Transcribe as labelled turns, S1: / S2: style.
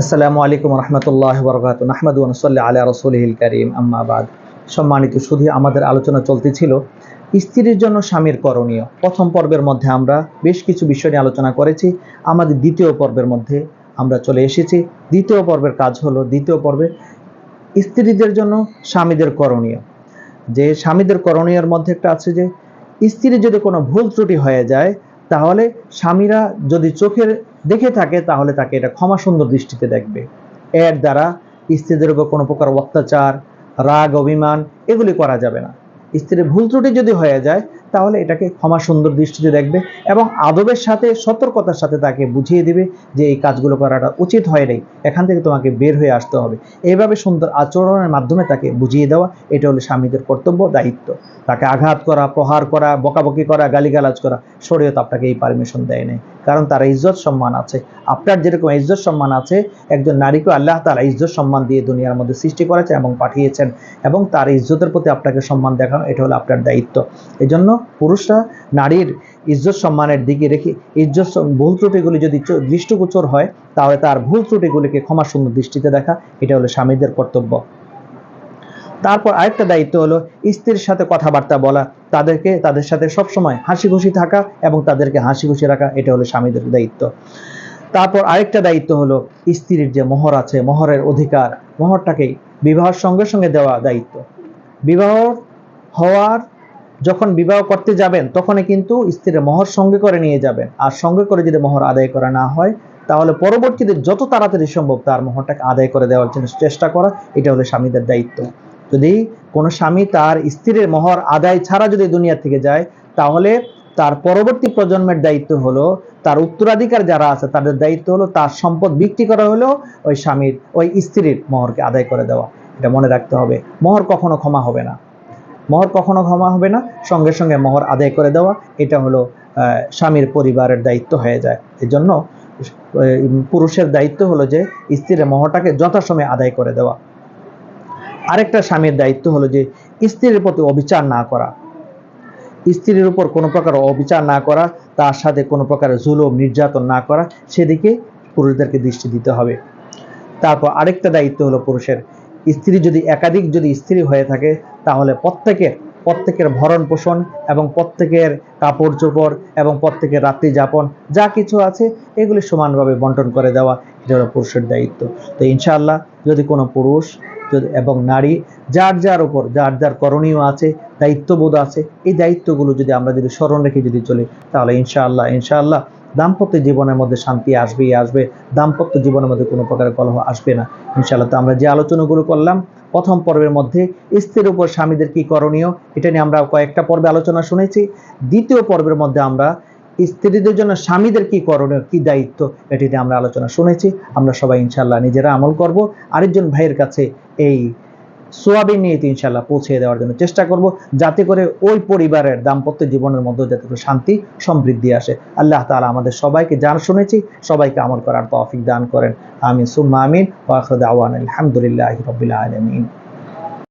S1: আসসালামু আলাইকুম রহমতুল্লাহ বরকাত নাহমাদ সাল্লাহ আলা রসুলহিল করিম। আম্মাবাদ সম্মানিত শুধু আমাদের আলোচনা চলতেছিল স্ত্রীর জন্য স্বামীর করণীয়। প্রথম পর্বের মধ্যে আমরা বেশ কিছু বিষয় নিয়ে আলোচনা করেছি। আমাদের দ্বিতীয় পর্বের মধ্যে আমরা চলে এসেছি। দ্বিতীয় পর্বের কাজ হলো, দ্বিতীয় পর্বে স্ত্রীদের জন্য স্বামীদের করণীয়। যে স্বামীদের করণীয়র মধ্যে একটা আছে যে, স্ত্রীর যদি কোনো ভুল ত্রুটি হয়ে যায় তাহলে স্বামীরা যদি চোখের দেখে থাকে, তাহলে তাকে এটা ক্ষমা সুন্দর দৃষ্টিতে দেখবে। এর দ্বারা স্ত্রীদের উপর কোনো প্রকার অত্যাচার, রাগ, অভিমান এগুলি করা যাবে না। স্ত্রীর ভুল ত্রুটি যদি হয়ে যায় তাহলে এটাকে ক্ষমা সুন্দর দৃষ্টিতে দেখবে এবং আদবের সাথে, সতর্কতার সাথে তাকে বুঝিয়ে দিবে যে এই কাজগুলো করাটা উচিত হয় নাই। এখান থেকে তোমাকে বের হয়ে আসতে হবে। এইভাবে সুন্দর আচরণের মাধ্যমে তাকে বুঝিয়ে দেওয়া, এটা হলো স্বামীদের কর্তব্য, দায়িত্ব। তাকে আঘাত করা, প্রহার করা, বকাবকি করা, গালিগালাজ করা, শরীয়ত আপনাকে এই পারমিশন দেয় নাই। কারণ তার ইজ্জত সম্মান আছে। আপনার যেরকম ইজ্জত সম্মান আছে, একজন নারীকে আল্লাহ তালা ইজ্জত সম্মান দিয়ে দুনিয়ার মধ্যে সৃষ্টি করেছেন এবং পাঠিয়েছেন এবং তার ইজ্জতের প্রতি আপনাকে সম্মান দেখানো, এটা হলো আপনার দায়িত্ব। এই জন্য পুরুষরা নারীর ইজ্জত সম্মানের দিকে রেখে, ইজ্জত ভুল ত্রুটিগুলি যদি দৃষ্টিগোচর হয়, তাহলে তার ভুল ত্রুটিগুলিকে ক্ষমা সুন্দর দৃষ্টিতে দেখা, এটা হলো স্বামীদের কর্তব্য। তারপর আরেকটা দায়িত্ব হলো স্ত্রীর সাথে কথাবার্তা বলা তাদেরকে, তাদের সাথে সবসময় হাসি খুশি থাকা এবং তাদেরকে হাসি খুশি রাখা, এটা হলো স্বামীদের দায়িত্ব। তারপর আরেকটা দায়িত্ব হলো স্ত্রীর যে মোহর আছে, মোহরের অধিকার মোহরটাকে বিবাহের সঙ্গে সঙ্গে দেওয়া দায়িত্ব। বিবাহ হওয়ার, যখন বিবাহ করতে যাবেন, তখনই কিন্তু স্ত্রীর মোহর সঙ্গে করে নিয়ে যাবেন। আর সঙ্গে করে যদি মোহর আদায় করা না হয়, তাহলে পরবর্তীতে যত তাড়াতাড়ি সম্ভব তার মোহরটাকে আদায় করে দেওয়ার জন্য চেষ্টা করা, এটা হলো স্বামীদের দায়িত্ব। যদি কোনো স্বামী তার স্ত্রীর মোহর আদায় ছাড়া যদি দুনিয়া থেকে যায়, তাহলে তার পরবর্তী প্রজন্মের দায়িত্ব হলো, তার উত্তরাধিকার যারা আছে তাদের দায়িত্ব হলো তার সম্পদ বিক্রি করা হলেও ওই স্বামীর, ওই স্ত্রীর মোহরকে আদায় করে দেওয়া। এটা মনে রাখতে হবে, মোহর কখনো ক্ষমা হবে না। মোহর কখনো ক্ষমা হবে না, সঙ্গে সঙ্গে মোহর আদায় করে দেওয়া, এটা হলো স্বামীর পরিবারের দায়িত্ব হয়ে যায়। এই জন্য পুরুষের দায়িত্ব হলো যে স্ত্রীর মোহরটাকে যথাসময়ে আদায় করে দেওয়া। আরেকটা স্বামীর দায়িত্ব হলো যে স্ত্রীর প্রতি অবিচার না করা। স্ত্রীর উপর কোনো প্রকার অবিচার না করা, তার সাথে কোনো প্রকার জুলুম, নির্যাতন না করা, সেদিকে পুরুষদেরকে দৃষ্টি দিতে হবে। তারপর আরেকটা দায়িত্ব হলো পুরুষের। স্ত্রী যদি একাধিক যদি স্ত্রী হয়ে থাকে, তাহলে প্রত্যেকের প্রত্যেকের ভরণ পোষণ এবং প্রত্যেকের কাপড় চোপড় এবং প্রত্যেকের রাত্রি যাপন, যা কিছু আছে, এগুলি সমানভাবে বন্টন করে দেওয়া, এটা হলো পুরুষের দায়িত্ব। তো ইনশাআল্লাহ, যদি কোনো পুরুষ এবং নারী, যার যার উপর, যার যার করণীয় আছে, দায়িত্ববোধ আছে, এই দায়িত্বগুলো যদি আমরা যদি স্মরণ রেখে যদি চলি, তাহলে ইনশাআল্লাহ ইনশাআল্লাহ দাম্পত্য জীবনের মধ্যে শান্তি আসবেই আসবে, দাম্পত্য জীবনের মধ্যে কোনো প্রকার কলহ আসবে না। ইনশাআল্লাহ তো আমরা যে আলোচনাগুলো করলাম, প্রথম পর্বের মধ্যে স্ত্রীর উপর স্বামীদের কি করণীয়, এটা নিয়ে আমরা কয়েকটা পর্বে আলোচনা শুনেছি। দ্বিতীয় পর্বের মধ্যে আমরা স্ত্রীদের জন্য স্বামীদের কি করণীয়, কি দায়িত্ব, এটি নিয়ে আমরা আলোচনা শুনেছি। আমরা সবাই ইনশাল্লাহ নিজেরা আমল করব। আরেকজন ভাইয়ের কাছে এই সোয়াবিন নিয়ে ইনশাল্লাহ পৌঁছে দেওয়ার জন্য চেষ্টা করব, যাতে করে ওই পরিবারের দাম্পত্য জীবনের মধ্যে যাতে করে শান্তি, সমৃদ্ধি আসে। আল্লাহ তালা আমাদের সবাইকে জান শুনেছি, সবাইকে আমল করার তৌফিক দান করেন। আমিন। সুম্মা আমিন। ওয়া আখিরু দাওয়ানা আলহামদুলিল্লাহি রাব্বিল আলামিন।